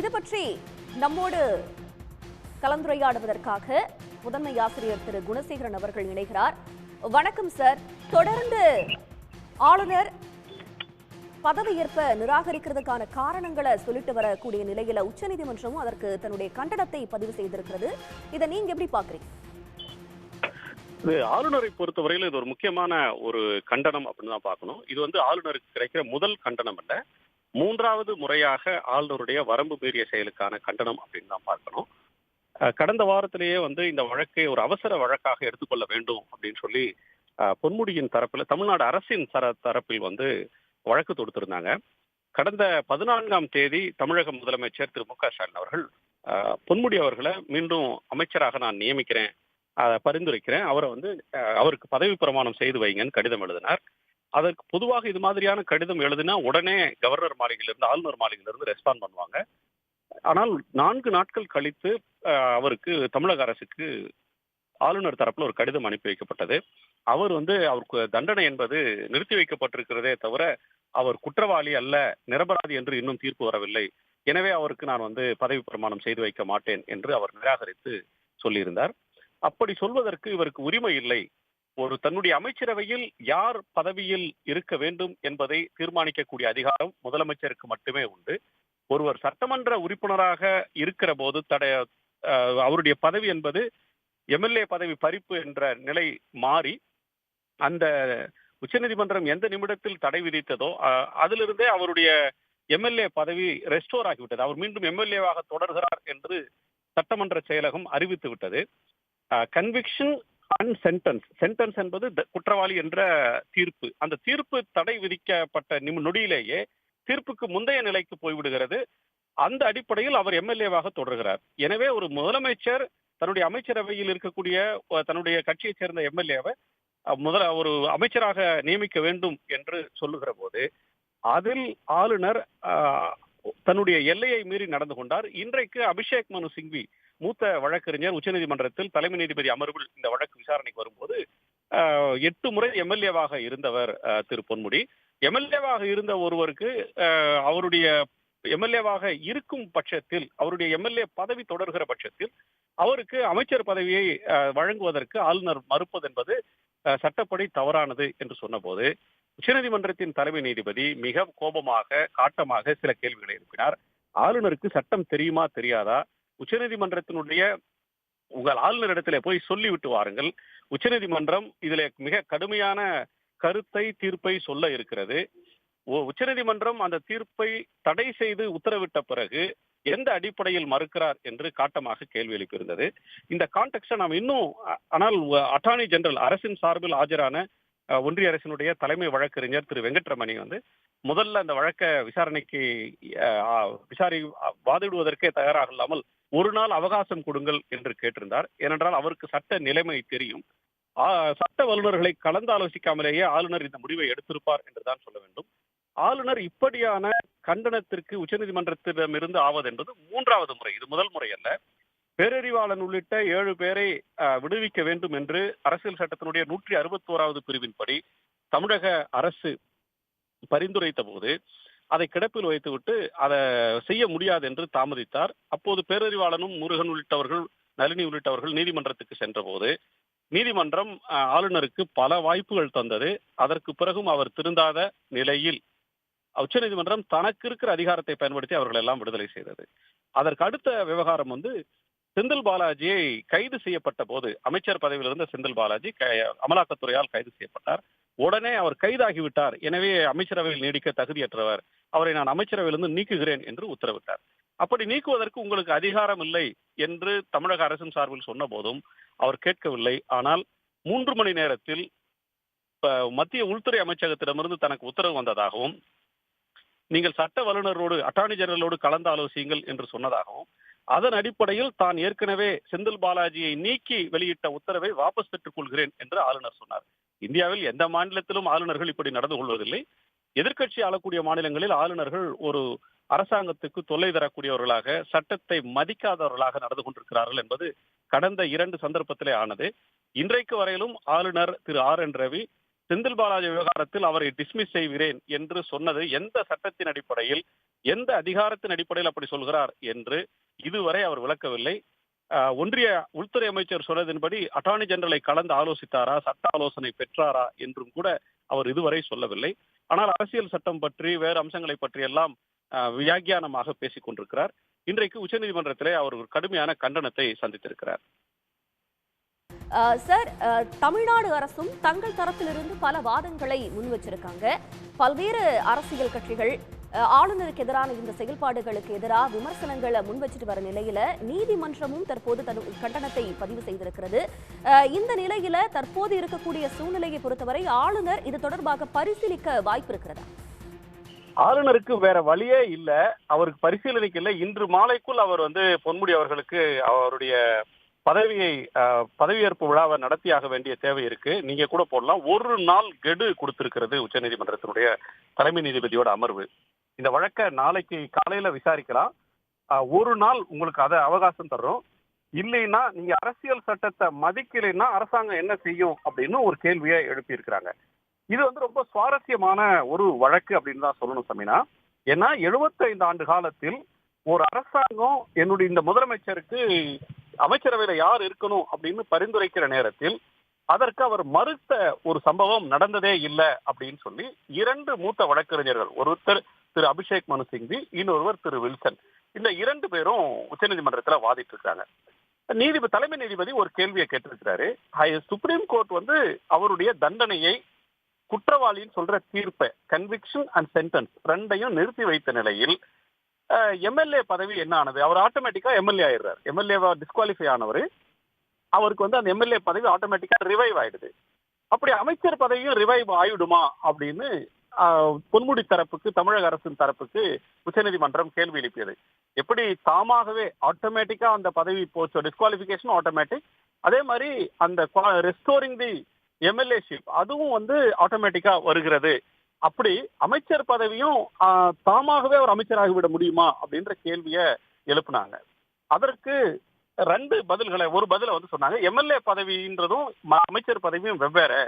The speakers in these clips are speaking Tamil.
இது பற்றி நம்மோடு கலந்துரையாடுவதற்காக முதன்மை ஆசிரியர் திரு. குணசேகரன் அவர்கள் இணைகிறார். வணக்கம் சார். தொடர்ந்து ஆளுநர் பதவியேற்ப நிராகரிக்கிறதுக்கான காரணங்களை சொல்லிட்டு வரக்கூடிய நிலையில உச்சநீதிமன்றமும் அதற்கு தன்னுடைய கண்டனத்தை பதிவு செய்திருக்கிறது. இதை நீங்க எப்படி பாக்குறீங்க இது ஆளுநரை பொறுத்தவரையில் இது ஒரு முக்கியமான ஒரு கண்டனம் அப்படின்னு தான் பார்க்கணும். இது வந்து ஆளுநருக்கு கிடைக்கிற முதல் கண்டனம் அல்ல. மூன்றாவது முறையாக ஆளுநருடைய வரம்பு மீறிய செயலுக்கான கண்டனம் அப்படின்னு தான் பார்க்கணும். கடந்த வாரத்திலேயே வந்து இந்த வழக்கை ஒரு அவசர வழக்காக எடுத்துக்கொள்ள வேண்டும் அப்படின்னு சொல்லி பொன்முடியின் தரப்பில் தமிழ்நாடு அரசின் தர தரப்பில் வந்து வழக்கு தொடுத்திருந்தாங்க. கடந்த பதினான்காம் தேதி தமிழக முதலமைச்சர் திரு மு க ஸ்டாலின் அவர்கள் பொன்முடி அவர்களை மீண்டும் அமைச்சராக நான் நியமிக்கிறேன் பரிந்துரைக்கிறேன். அவரை வந்து அவருக்கு பதவி பிரமாணம் செய்து வைங்கன்னு கடிதம் எழுதினார். அதற்கு பொதுவாக இது மாதிரியான கடிதம் எழுதினா உடனே கவர்னர் மாளிகையிலிருந்து ஆளுநர் மாளிகையிலிருந்து ரெஸ்பாண்ட் பண்ணுவாங்க. ஆனால் நான்கு நாட்கள் கழித்து அவருக்கு தமிழக அரசுக்கு ஆளுநர் தரப்புல ஒரு கடிதம் அனுப்பி வைக்கப்பட்டது. அவர் வந்து அவருக்கு தண்டனை என்பது நிறுத்தி வைக்கப்பட்டிருக்கிறதே தவிர அவர் குற்றவாளி அல்ல நிரபராதி என்று இன்னும் தீர்ப்பு வரவில்லை. எனவே அவருக்கு நான் வந்து பதவி பிரமாணம் செய்து வைக்க மாட்டேன் என்று அவர் நிராகரித்து சொல்லியிருந்தார். அப்படி சொல்வதற்கு இவருக்கு உரிமை இல்லை. ஒரு தன்னுடைய அமைச்சரவையில் யார் பதவியில் இருக்க வேண்டும் என்பதை தீர்மானிக்கக்கூடிய அதிகாரம் முதலமைச்சருக்கு மட்டுமே உண்டு. ஒருவர் சட்டமன்ற உறுப்பினராக இருக்கிற போது தடைய அவருடைய பதவி என்பது எம்எல்ஏ பதவி பறிப்பு என்ற நிலை மாறி அந்த உச்சநீதிமன்றம் எந்த நிமிடத்தில் தடை விதித்ததோ அதிலிருந்தே அவருடைய எம்எல்ஏ பதவி ரெஸ்டோர் ஆகிவிட்டது. அவர் மீண்டும் எம்எல்ஏவாக தொடர்கிறார் என்று சட்டமன்ற செயலகம் அறிவித்து விட்டது கன்விக்ஷன் அண்ட் சென்டென்ஸ் சென்டென்ஸ் என்பது குற்றவாளி என்ற தீர்ப்பு. அந்த தீர்ப்பு தடை விதிக்கப்பட்ட நிம் நொடியிலேயே தீர்ப்புக்கு முந்தைய நிலைக்கு போய்விடுகிறது. அந்த அடிப்படையில் அவர் எம்எல்ஏவாக தொடர்கிறார். எனவே ஒரு முதலமைச்சர் தன்னுடைய அமைச்சரவையில் இருக்கக்கூடிய தன்னுடைய கட்சியைச் சேர்ந்த எம்எல்ஏவை முதல ஒரு அமைச்சராக நியமிக்க வேண்டும் என்று சொல்லுகிற போது அதில் ஆளுநர் தன்னுடைய எல்லையை மீறி நடந்து கொண்டார். இன்றைக்கு அபிஷேக் மனு சிங்வி மூத்த வழக்கறிஞர் உச்சநீதிமன்றத்தில் தலைமை நீதிபதி அமர்வில் இந்த வழக்கு விசாரணைக்கு வரும்போது எட்டு முறை எம்எல்ஏவாக இருந்தவர் திரு பொன்முடி. எம்எல்ஏவாக இருந்த ஒருவருக்கு அவருடைய எம்எல்ஏவாக இருக்கும் பட்சத்தில் அவருடைய எம்எல்ஏ பதவி தொடர்கிற பட்சத்தில் அவருக்கு அமைச்சர் பதவியை வழங்குவதற்கு ஆளுநர் மறுப்பது என்பது சட்டப்படி தவறானது என்று சொன்னபோது உச்சநீதிமன்றத்தின் தலைமை நீதிபதி மிக கோபமாக காட்டமாக சில கேள்விகளை எழுப்பினார். ஆளுநருக்கு சட்டம் தெரியுமா தெரியாதா? உச்சநீதிமன்றத்தினுடைய உங்கள் ஆளுநரிடத்திலே போய் சொல்லிவிட்டு வாருங்கள். உச்சநீதிமன்றம் இதிலே மிக கடுமையான கருத்தை தீர்ப்பை சொல்ல இருக்கிறது. உச்சநீதிமன்றம் அந்த தீர்ப்பை தடை செய்து உத்தரவிட்ட பிறகு எந்த அடிப்படையில் மறுக்கிறார் என்று காட்டமாக கேள்வி எழுப்பியிருந்தது. இந்த கான்டெக்ட்டை நாம் இன்னும் ஆனால் அட்டார்னி ஜெனரல் அரசின் சார்பில் ஆஜரான ஒன்றிய அரசினுடைய தலைமை வழக்கறிஞர் திரு வெங்கட்ரமணி வந்து முதல்ல அந்த வழக்க விசாரணைக்கு விசாரி வாதிடுவதற்கே தயாராக இல்லாமல் ஒரு நாள் அவகாசம் கொடுங்கள் என்று கேட்டிருந்தார். ஏனென்றால் அவருக்கு சட்ட நிலைமை தெரியும். சட்ட வல்லுநர்களை கலந்தாலோசிக்காமலேயே ஆளுநர் இந்த முடிவை எடுத்திருப்பார் என்றுதான் சொல்ல வேண்டும். ஆளுநர் இப்படியான கண்டனத்திற்கு உச்சநீதிமன்றத்திடமிருந்து ஆவது என்பது மூன்றாவது முறை. இது முதல் முறை அல்ல. பேரறிவாளன் உள்ளிட்ட ஏழு பேரை விடுவிக்க வேண்டும் என்று அரசியல் சட்டத்தினுடைய நூற்றி அறுபத்தோராவது பிரிவின்படி தமிழக அரசு பரிந்துரைத்த போது அதை கிடப்பில் வைத்துவிட்டு அதை செய்ய முடியாது என்று தாமதித்தார். அப்போது பேரறிவாளனும் முருகன் உள்ளிட்டவர்கள் நளினி உள்ளிட்டவர்கள் நீதிமன்றத்துக்கு சென்றபோது நீதிமன்றம் ஆளுநருக்கு பல வாய்ப்புகள் தந்தது. அதற்கு பிறகும் அவர் திருந்தாத நிலையில் உச்சநீதிமன்றம் தனக்கு இருக்கிற அதிகாரத்தை பயன்படுத்தி அவர்கள் எல்லாம் விடுதலை செய்தது. அதற்கு அடுத்த விவகாரம் வந்து செந்தில் பாலாஜியை கைது செய்யப்பட்ட போது அமைச்சர் பதவியில் இருந்த செந்தில் பாலாஜி க- அமலாக்கத்துறையால் கைது செய்யப்பட்டார். உடனே அவர் கைதாகிவிட்டார் எனவே அமைச்சரவையில் நீடிக்க தகுதியற்றவர் அவரை நான் அமைச்சரவையிலிருந்து நீக்குகிறேன் என்று உத்தரவிட்டார். அப்படி நீக்குவதற்கு உங்களுக்கு அதிகாரம் இல்லை என்று தமிழக அரசின் சார்பில் சொன்ன போதும் அவர் கேட்கவில்லை. ஆனால் மூன்று மணி நேரத்தில் மத்திய உள்துறை அமைச்சகத்திடமிருந்து தனக்கு உத்தரவு வந்ததாகவும் நீங்கள் சட்ட வல்லுநரோடு அட்டார்னி ஜெனரலோடு கலந்து ஆலோசியுங்கள் என்று சொன்னதாகவும் அதன் அடிப்படையில் தான் ஏற்கனவே செந்தில் பாலாஜியை நீக்கி வெளியிட்ட உத்தரவை வாபஸ் பெற்றுக் கொள்கிறேன் என்று ஆளுநர் சொன்னார். இந்தியாவில் எந்த மாநிலத்திலும் ஆளுநர்கள் இப்படி நடந்து கொள்வதில்லை. எதிர்க்கட்சி ஆளக்கூடிய மாநிலங்களில் ஆளுநர்கள் ஒரு அரசாங்கத்துக்கு தொல்லை தரக்கூடியவர்களாக சட்டத்தை மதிக்காதவர்களாக நடந்து கொண்டிருக்கிறார்கள் என்பது கடந்த இரண்டு சந்தர்ப்பத்திலே ஆனது. இன்றைக்கு வரையிலும் ஆளுநர் திரு ஆர் என் ரவி செந்தில் பாலாஜி விவகாரத்தில் அவரை டிஸ்மிஸ் செய்கிறேன் என்று சொன்னது எந்த சட்டத்தின் அடிப்படையில் எந்த அதிகாரத்தின் அடிப்படையில் அப்படி சொல்கிறார் என்று இதுவரை அவர் விளக்கவில்லை. ஆஹ், ஒன்றிய உள்துறை அமைச்சர் சொன்னதின்படி அட்டார்னி ஜெனரலை கலந்து ஆலோசித்தாரா சட்ட ஆலோசனை பெற்றாரா என்றும் கூட அவர் இதுவரை சொல்லவில்லை. ஆனால் அரசியல் சட்டம் பற்றி வேறு அம்சங்களை பற்றி எல்லாம் ஆஹ், வியாக்கியானமாக பேசிக் கொண்டிருக்கிறார். இன்றைக்கு உச்சநீதிமன்றத்திலே அவர் ஒரு கடுமையான கண்டனத்தை சந்தித்திருக்கிறார். சார் தமிழ்நாடு அரசும் தங்கள் தரப்பிலிருந்து பல வாதங்களை முன் வச்சிருக்காங்க பல்வேறு அரசியல் கட்சிகள் ஆளுநருக்கு எதிரான இந்த செயல்பாடுகளுக்கு எதிராக விமர்சனங்களை முன்வச்சிட்டு வர நிலையில நீதிமன்றமும் தற்போது தன் கண்டனத்தை பதிவு செய்திருக்கிறது. இந்த நிலையில தற்போது இருக்கக்கூடிய சூழ்நிலையை பொறுத்தவரை ஆளுநர் இது தொடர்பாக பரிசீலிக்க வாய்ப்பு இருக்கிறதா? ஆளுநருக்கு வேற வழியே இல்ல. அவருக்கு பரிசீலனைக்கு இல்லை. இன்று மாலைக்குள் அவர் வந்து பொன்முடி அவர்களுக்கு அவருடைய பதவியை பதவியேற்பு விழாவை நடத்தியாக வேண்டிய தேவை இருக்கு. நீங்க கூட போடலாம். ஒரு நாள் கெடு கொடுத்திருக்கிறது உச்சநீதிமன்றத்தினுடைய தலைமை நீதிபதியோட அமர்வு. இந்த வழக்கை நாளைக்கு காலையில விசாரிக்கலாம். ஒரு நாள் உங்களுக்கு அதை அவகாசம் தர்றோம். இல்லைன்னா நீங்க அரசியல் சட்டத்தை மதிக்கலைன்னா அரசாங்கம் என்ன செய்யும் அப்படின்னு ஒரு கேள்வியை எழுப்பியிருக்கிறாங்க. இது வந்து ரொம்ப சுவாரஸ்யமான ஒரு வழக்கு அப்படின்னு தான் சொல்லணும் சமீனா. ஏன்னா 75 ஆண்டு காலத்தில் ஒரு அரசாங்கம் என்னுடைய இந்த முதலமைச்சருக்கு அமைச்சரவையில யார் இருக்கணும் அப்படின்னு பரிந்துரைக்கிற நேரத்தில் அதற்கு அவர் மறுத்த ஒரு சம்பவம் நடந்ததே இல்லை அப்படின்னு சொல்லி இரண்டு மூத்த வழக்கறிஞர்கள் ஒருத்தர் திரு அபிஷேக் மனு சிங்வி இன்னொருவர் திரு வில்சன். இந்த இரண்டு பேரும் உச்சநீதிமன்றத்தில் வாதிட்டு இருக்காங்க நீதிபதி தலைமை நீதிபதி ஒரு கேள்வியை கேட்டிருக்கிறாரு. சுப்ரீம் கோர்ட் வந்து அவருடைய தண்டனையை குற்றவாளின்னு சொல்ற தீர்ப்பை கன்விக்ஷன் அண்ட் சென்டென்ஸ் ரெண்டையும் நிறுத்தி வைத்த நிலையில் எம்எல்ஏ பதவி என்ன ஆனது? அவர் ஆட்டோமேட்டிக்கா எம்எல்ஏ ஆயிடுறாரு. எம்எல்ஏவா டிஸ்குவாலிஃபை ஆனவர். அவருக்கு வந்து அந்த எம்எல்ஏ பதவி ஆட்டோமேட்டிக்கா ரிவைவ் ஆயிடுது. அப்படி அமைச்சர் பதவியும் ரிவைவ் ஆயிடுமா அப்படின்னு பொன்முடி தரப்புக்கு தமிழக அரசின் தரப்புக்கு உச்சநீதிமன்றம் கேள்வி எழுப்பியது. எப்படி தாமாகவே ஆட்டோமேட்டிக்கா அந்த பதவி போச்சு டிஸ்குவாலிபிகேஷன் ஆட்டோமேட்டிக் அதே மாதிரி அந்த ரெஸ்டோரிங் தி எம்எல்ஏஷிப் அதுவும் வந்து ஆட்டோமேட்டிக்கா வருகிறது. அப்படி அமைச்சர் பதவியும் ஆஹ், தாமாகவே ஒரு அமைச்சராகிவிட முடியுமா அப்படின்ற கேள்வியை எழுப்புனாங்க. அதற்கு ரெண்டு பதில்களை ஒரு பதில வந்து சொன்னாங்க. எம்எல்ஏ பதவின்றதும் அமைச்சர் பதவியும் வெவ்வேறு.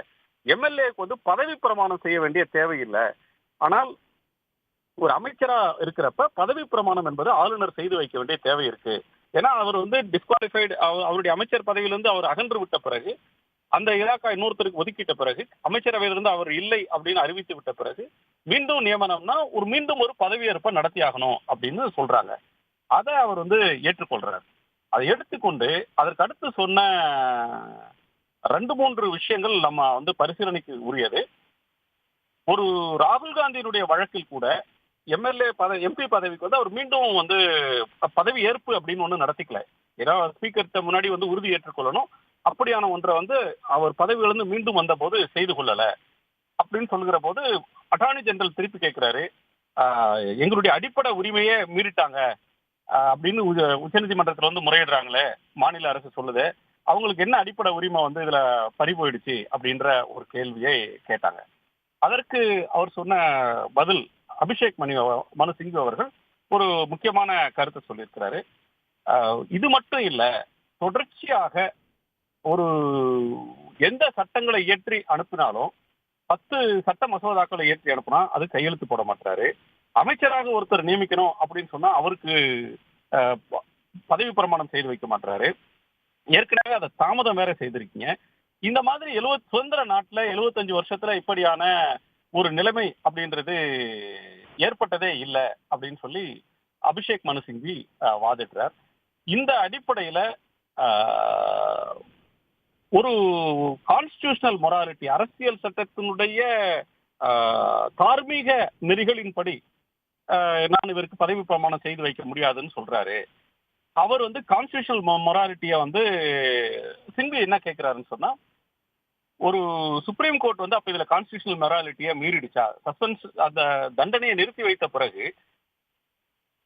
எம்எல்ஏக்கு வந்து பதவி பிரமாணம் செய்ய வேண்டிய தேவையில்லை. ஆனால் ஒரு அமைச்சரா இருக்கிறப்ப பதவி பிரமாணம் என்பது ஆளுநர் செய்து வைக்க வேண்டிய தேவை இருக்கு. ஏன்னா அவர் வந்து டிஸ்குவாலிஃபைடு அவருடைய அமைச்சர் பதவியிலிருந்து அவர் அகன்று விட்ட பிறகு அந்த இலாக்கா இன்னொருத்தருக்கு ஒதுக்கிட்ட பிறகு அமைச்சரவையிலிருந்து அவர் இல்லை அப்படின்னு அறிவித்து விட்ட பிறகு மீண்டும் நியமனம்னா ஒரு மீண்டும் ஒரு பதவியேற்பை நடத்தியாகணும் அப்படின்னு சொல்றாங்க. அதை அவர் வந்து ஏற்றுக்கொள்றார். அதை எடுத்துக்கொண்டு அதற்கு அடுத்து சொன்ன ரெண்டு மூன்று விஷயங்கள் நம்ம வந்து பரிசீலனைக்கு உரியது. ஒரு ராகுல் காந்தியினுடைய வழக்கில் கூட எம்எல்ஏ பதவி எம்பி பதவிக்கு வந்து அவர் மீண்டும் வந்து பதவி ஏற்பு அப்படின்னு ஒண்ணு நடத்திக்கல. ஏன்னா ஸ்பீக்கர்கிட்ட முன்னாடி வந்து உறுதி ஏற்றுக்கொள்ளணும். அப்படியான ஒன்றை வந்து அவர் பதவியிலிருந்து மீண்டும் வந்த போது செய்து கொள்ளல. அப்படின்னு சொல்லுகிற போது அட்டார்னி ஜெனரல் திருப்பி கேட்கிறாரு. எங்களுடைய அடிப்படை உரிமையே மீறிட்டாங்க. அப்படின்னு உச்ச- உச்சநீதிமன்றத்துல வந்து முறையிடுறாங்களே மாநில அரசு சொல்லுது. அவங்களுக்கு என்ன அடிப்படை உரிமை வந்து இதுல பறி போயிடுச்சு அப்படின்ற ஒரு கேள்வியை கேட்டாங்க. அதற்கு அவர் சொன்ன பதில் அபிஷேக் மணி மனு சிங்கு அவர்கள் ஒரு முக்கியமான கருத்தை சொல்லியிருக்கிறாரு. ஆஹ், இது மட்டும் இல்ல தொடர்ச்சியாக ஒரு எந்த சட்டங்களை இயற்றி அனுப்பினாலும் பத்து சட்ட மசோதாக்களை இயற்றி அனுப்புனா அது கையெழுத்து போட மாட்டாரு அமைச்சராக ஒருத்தர் நியமிக்கணும் அப்படின்னு சொன்னா அவருக்கு ஆஹ், ப- பதவி பிரமாணம் செய்து வைக்க மாட்டாரு ஏற்கனவே அதை தாமதம் வேற செய்திருக்கீங்க. இந்த மாதிரி எழுவத் சுதந்திர நாட்டுல 75 வருஷத்துல இப்படியான ஒரு நிலைமை அப்படின்றது ஏற்பட்டதே இல்லை அப்படின்னு சொல்லி அபிஷேக் மனு சிங்வி வாதிடுறார். இந்த அடிப்படையில ஆஹ், ஒரு கான்ஸ்டியூஷனல் மொராலிட்டி அரசியல் சட்டத்தினுடைய ஆஹ், தார்மீக நெறிகளின்படி நான் இவருக்கு பதவி பிரமாணம் செய்து வைக்க முடியாதுன்னு சொல்றாரு. அவர் வந்து கான்ஸ்டியூஷனல் மொராலிட்டியை வந்து சிங்வி என்ன கேட்கிறாருன்னு சொன்னா ஒரு சுப்ரீம் கோர்ட் வந்து அப்ப இதுல கான்ஸ்டியூஷனல் மொராலிட்டியை மீறிடுச்சா? சஸ்பென்ஸ் அந்த தண்டனையை நிறுத்தி வைத்த பிறகு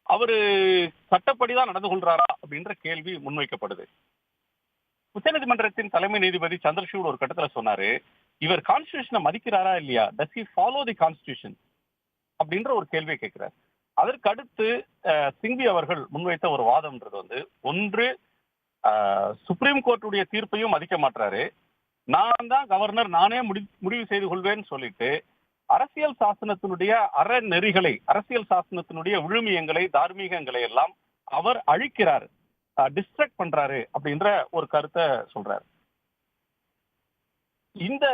அவரு சட்டப்படிதான் நடந்து கொள்றாரா அப்படின்ற கேள்வி முன்வைக்கப்படுது. உச்சநீதிமன்றத்தின் தலைமை நீதிபதி சந்திரசூட் ஒரு கட்டத்துல சொன்னாரு இவர் கான்ஸ்டியூஷனை மதிக்கிறாரா இல்லையா? Does he follow the constitution அப்படின்ற ஒரு கேள்வியை கேட்கிறார் அதற்கடுத்து சிங்வி அவர்கள் முன்வைத்த ஒரு வாதம்ன்றது வந்து ஒன்று சுப்ரீம் கோர்ட்டுடைய தீர்ப்பையும் மதிக்க மாட்டாரு நான் தான் கவர்னர் நானே முடி முடிவு செய்து கொள்வேன்னு சொல்லிட்டு அரசியல் சாசனத்தினுடைய அறநெறிகளை அரசியல் சாசனத்தினுடைய விழுமியங்களை தார்மீகங்களை எல்லாம் அவர் அழிக்கிறார். டிஸ்ட்ரக்ட் பண்றாரு அப்படின்ற ஒரு கருத்தை சொல்றாரு. இந்த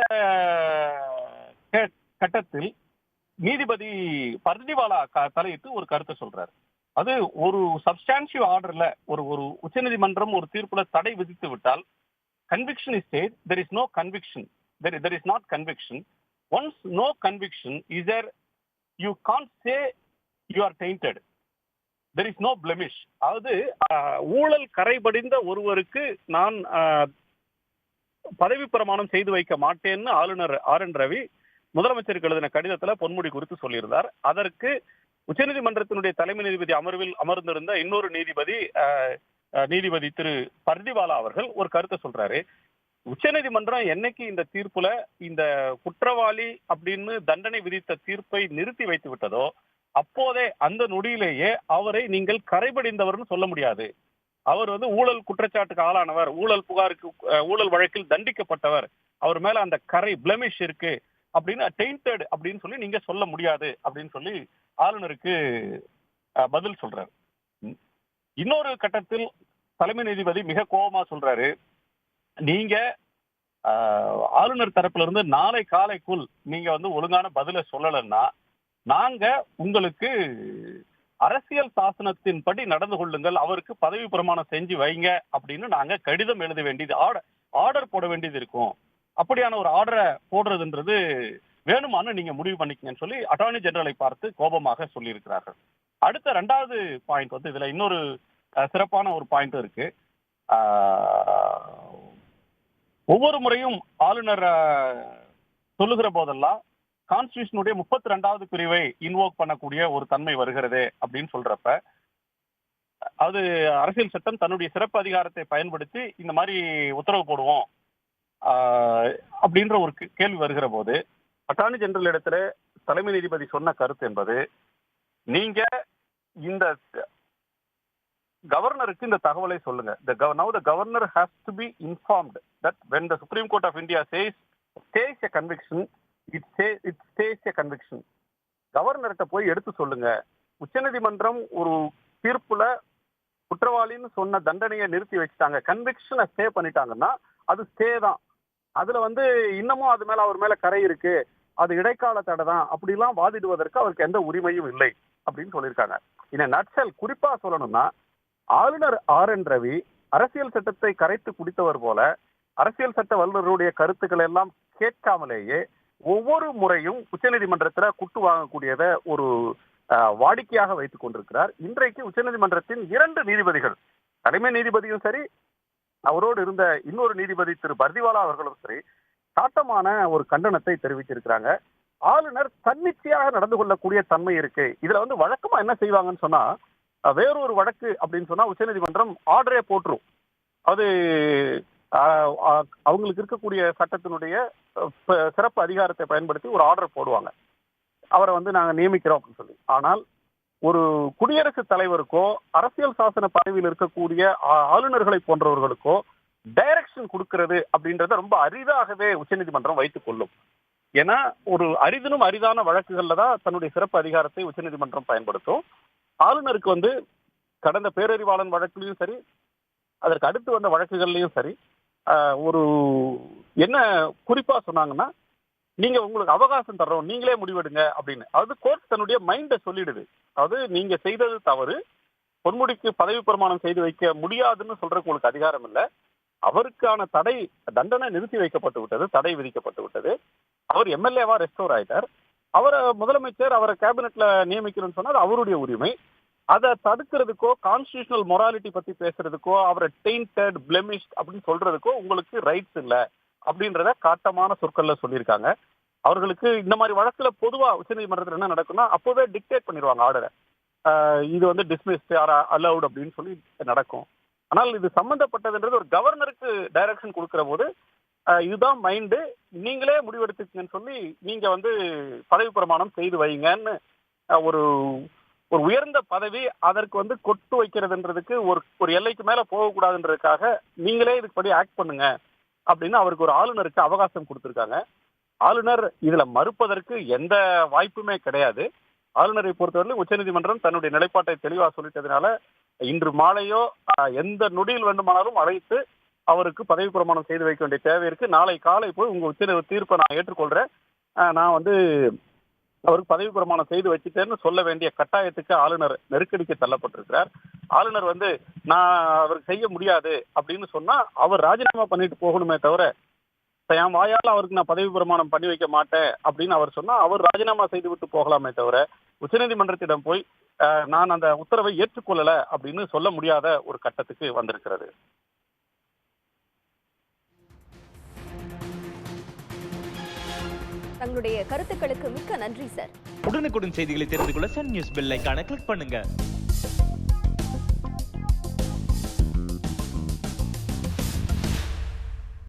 கட்டத்தில் நீதிபதி பர்திவாலா தலையிட்டு ஒரு கருத்தை சொல்றாரு. அது ஒரு சப்ஸ்டான்சிவ் ஆர்டர்ல ஒரு ஒரு உச்சநீதிமன்றம் ஒரு தீர்ப்புல தடை விதித்து விட்டால் conviction is stayed there is no conviction there there is not conviction once no conviction is uh you can't say you are tainted there is no blemish அதாவது ஊழல் கரைபடிந்த ஒருவருக்கு நான் ஆஹ், பதவி பிரமாணம் செய்து வைக்க மாட்டேன்னு ஆளுநர் ஆர் என் ரவி முதலமைச்சருக்கு எழுதின கடிதத்துல பொன்முடி குறித்து சொல்லியிருந்தார். அதற்கு உச்சநீதிமன்றத்தினுடைய தலைமை நீதிபதி அமர்வில் அமர்ந்திருந்த இன்னொரு நீதிபதி நீதிபதி திரு பர்திவாலா அவர்கள் ஒரு கருத்தை சொல்றாரு. உச்சநீதிமன்றம் என்னைக்கு இந்த தீர்ப்புல இந்த குற்றவாளி அப்படின்னு தண்டனை விதித்த தீர்ப்பை நிறுத்தி வைத்து விட்டதோ அப்போதே அந்த நொடியிலேயே அவரை நீங்கள் கரைபடிந்தவர்னு சொல்ல முடியாது. அவர் வந்து ஊழல் குற்றச்சாட்டுக்கு ஆளானவர் ஊழல் புகாருக்கு ஊழல் வழக்கில் தண்டிக்கப்பட்டவர். அவர் மேல அந்த கரை பிளமிஷ் இருக்கு. அப்படின்னு டெயிண்டட் அப்படின்னு சொல்லி நீங்க சொல்ல முடியாது அப்படின்னு சொல்லி ஆளுநருக்கு பதில் சொல்றாரு. இன்னொரு கட்டத்தில் தலைமை நீதிபதி மிக கோபமா சொல்றாரு. நீங்க ஆளுநர் தரப்புல இருந்து நாளை காலைக்குள் நீங்க வந்து ஒழுங்கான பதில சொல்லலைன்னா நாங்க உங்களுக்கு அரசியல் சாசனத்தின்படி நடந்து கொள்ளுங்கள் அவருக்கு பதவி பிரமாணம் செஞ்சு வைங்க அப்படின்னு நாங்க கடிதம் எழுத வேண்டியது ஆர்டர் ஆர்டர் போட வேண்டியது இருக்கும். அப்படியான ஒரு ஆர்டரை போடுறதுன்றது வேணுமான்னு நீங்க முடிவு பண்ணிக்கங்கன்னு சொல்லி அட்டார்னி ஜெனரலை பார்த்து கோபமாக சொல்லியிருக்கிறார்கள். அடுத்த ரெண்டாவது பாயிண்ட் வந்து இதுல இன்னொரு சிறப்பான ஒரு பாயிண்ட் இருக்கு. ஒவ்வொரு முறையும் ஆளுநர் சொல்லுகிற போதெல்லாம் கான்ஸ்டியூஷனுடைய முப்பத்தி ரெண்டாவது பிரிவை இன்வோக் பண்ணக்கூடிய ஒரு தன்மை வருகிறது அப்படின்னு சொல்றப்ப அது அரசியல் சட்டம் தன்னுடைய சிறப்பு அதிகாரத்தை பயன்படுத்தி இந்த மாதிரி உத்தரவு போடுவோம் அப்படின்ற ஒரு கேள்வி வருகிற போது அட்டார்னி ஜெனரல் இடத்துல தலைமை நீதிபதி சொன்ன கருத்து என்பது நீங்க இந்த கவர்னருக்கு இந்த தகவலை சொல்லுங்க. The now the governor governor to be informed that when the supreme court of India says stays a conviction it say it stays a conviction கவர்னர்கிட்ட போய் எடுத்து சொல்லுங்க. உச்சநீதிமன்றம் ஒரு தீர்ப்புல குற்றவாளின்னு சொன்ன தண்டனையை நிறுத்தி வச்சுட்டாங்க. கன்விக்ஷனை ஸ்டே பண்ணிட்டாங்கன்னா அது ஸ்டே தான். அதுல வந்து இன்னமும் அது மேல அவர் மேல கரை இருக்கு. அது இடைக்கால தடை தான் அப்படிலாம் வாதிடுவதற்கு அவருக்கு எந்த உரிமையும் இல்லை அப்படின்னு சொல்லியிருக்காங்க. இந்த நட்சல் குறிப்பா சொல்லணும்னா ஆளுநர் ஆர் என் ரவி அரசியல் சட்டத்தை கரைத்து குடித்தவர் போல அரசியல் சட்ட வல்லுநருடைய கருத்துக்கள் எல்லாம் கேட்காமலேயே ஒவ்வொரு முறையும் உச்சநீதிமன்றத்துல குட்டு வாங்கக்கூடியத ஒரு வாடிக்கையாக வைத்துக் கொண்டிருக்கிறார். இன்றைக்கு உச்சநீதிமன்றத்தின் இரண்டு நீதிபதிகள் தலைமை நீதிபதியும் சரி அவரோடு இருந்த இன்னொரு நீதிபதி திரு பர்திவாலா அவர்களும் சரி சாட்டமான ஒரு கண்டனத்தை தெரிவிச்சிருக்கிறாங்க ஆளுநர் தன்னிச்சையாக நடந்து கொள்ளக்கூடிய தன்மை இருக்கு. இதுல வந்து வழக்கமா என்ன செய்வாங்கன்னு சொன்னா வேறொரு வழக்கு அப்படின்னு சொன்னா உச்சநீதிமன்றம் ஆர்டரே போட்டுரும். அது அஹ், அவங்களுக்கு இருக்கக்கூடிய சட்டத்தினுடைய சிறப்பு அதிகாரத்தை பயன்படுத்தி ஒரு ஆர்டர் போடுவாங்க. அவரை வந்து நாங்க நியமிக்கிறோம் அப்படின்னு சொல்லி. ஆனால் ஒரு குடியரசுத் தலைவருக்கோ அரசியல் சாசன பதவியில் இருக்கக்கூடிய ஆளுநர்களை போன்றவர்களுக்கோ டைரக்ஷன் கொடுக்கிறது அப்படின்றத ரொம்ப அரிதாகவே உச்சநீதிமன்றம் வைத்துக் கொள்ளும். ஏன்னா ஒரு அரிதினும் அரிதான வழக்குகள்ல தான் தன்னுடைய சிறப்பு அதிகாரத்தை உச்சநீதிமன்றம் பயன்படுத்தும். ஆளுநருக்கு வந்து கடந்த பேரறிவாளன் வழக்குலையும் சரி அதற்கு அடுத்து வந்த வழக்குகள்லையும் சரி ஒரு என்ன குறிப்பா சொன்னாங்கன்னா நீங்க உங்களுக்கு அவகாசம் தர்றோம் நீங்களே முடிவெடுங்க அப்படின்னு. அது கோர்ட் தன்னுடைய மைண்டை சொல்லிடுது. அதாவது நீங்க செய்தது தவறு பொன்முடிக்கு பதவி பிரமாணம் செய்து வைக்க முடியாதுன்னு சொல்றதுக்கு உங்களுக்கு அதிகாரம் இல்லை. அவருக்கான தடை தண்டனை நிறுத்தி வைக்கப்பட்டு விட்டது தடை விதிக்கப்பட்டு விட்டது. அவர் எம்எல்ஏவா ரெஸ்டோர் ஆயிட்டார். அவரை முதலமைச்சர் அவரை கேபினெட்ல நியமிக்கணும்னு சொன்னா அவருடைய உரிமை. அதை தடுக்கிறதுக்கோ கான்ஸ்டியூஷனல் மொராலிட்டி பத்தி பேசுறதுக்கோ அவரை டெயின்டட் பிளெமிஷ்ட் அப்படின்னு சொல்றதுக்கோ உங்களுக்கு ரைட்ஸ் இல்லை. அப்படின்றத காட்டமான சொற்கள்ல சொல்லியிருக்காங்க. அவர்களுக்கு இந்த மாதிரி வழக்குல பொதுவா உச்சநீதிமன்றத்தில் என்ன நடக்கும்னா அப்போவே டிக்டேட் பண்ணிடுவாங்க ஆர்டரை இது வந்து டிஸ்மிஸ்ட் ஆர் அலவுட் அப்படின்னு சொல்லி நடக்கும். ஆனால் இது சம்பந்தப்பட்டதுன்றது ஒரு கவர்னருக்கு டைரக்ஷன் கொடுக்கிற போது இதுதான் மைண்டு நீங்களே முடிவெடுத்துக்கங்கன்னு சொல்லி நீங்க வந்து பதவி பிரமாணம் செய்து வைங்கன்னு ஒரு ஒரு உயர்ந்த பதவி அதற்கு வந்து கொட்டு வைக்கிறதுன்றதுக்கு ஒரு ஒரு எல்லைக்கு மேல போகக்கூடாதுன்றதுக்காக நீங்களே இதுக்கு படி ஆக்ட் பண்ணுங்க. அப்படின்னு அவருக்கு ஒரு ஆளுநருக்கு அவகாசம் கொடுத்திருக்காங்க. ஆளுநர் இதுல மறுப்பதற்கு எந்த வாய்ப்புமே கிடையாது. ஆளுநரை பொறுத்தவரையிலும் உச்சநீதிமன்றம் தன்னுடைய நிலைப்பாட்டை தெளிவாக சொல்லிட்டதுனால இன்று மாலையோ எந்த நொடியில் வேண்டுமானாலும் அழைத்து அவருக்கு பதவி பிரமாணம் செய்து வைக்க வேண்டிய தேவை இருக்கு. நாளை காலை போய் உங்க உச்ச தீர்ப்பை நான் ஏற்றுக்கொள்றேன். நான் வந்து அவருக்கு பதவி பிரமாணம் செய்து வச்சுட்டேன்னு சொல்ல வேண்டிய கட்டாயத்துக்கு ஆளுநர் நெருக்கடிக்கு தள்ளப்பட்டிருக்கிறார். ஆளுநர் வந்து நான் அவருக்கு செய்ய முடியாது அப்படின்னு சொன்னா அவர் ராஜினாமா பண்ணிட்டு போகணுமே தவிர என் வாயால் அவருக்கு நான் பதவி பிரமாணம் பண்ணி வைக்க மாட்டேன் அப்படின்னு அவர் சொன்னா அவர் ராஜினாமா செய்து விட்டு போகலாமே தவிர உச்சநீதிமன்றத்திடம் போய் நான் அந்த உத்தரவை ஏற்றுக்கொள்ளல அப்படின்னு சொல்ல முடியாத ஒரு கட்டத்துக்கு வந்திருக்கிறது. தங்களுடைய கருத்துக்களுக்கு மிக்க நன்றி சார். உடனுக்குடன் செய்திகளை தெரிந்து கொள்ள சன் நியூஸ் பெல் ஐக்கான கிளிக் பண்ணுங்க.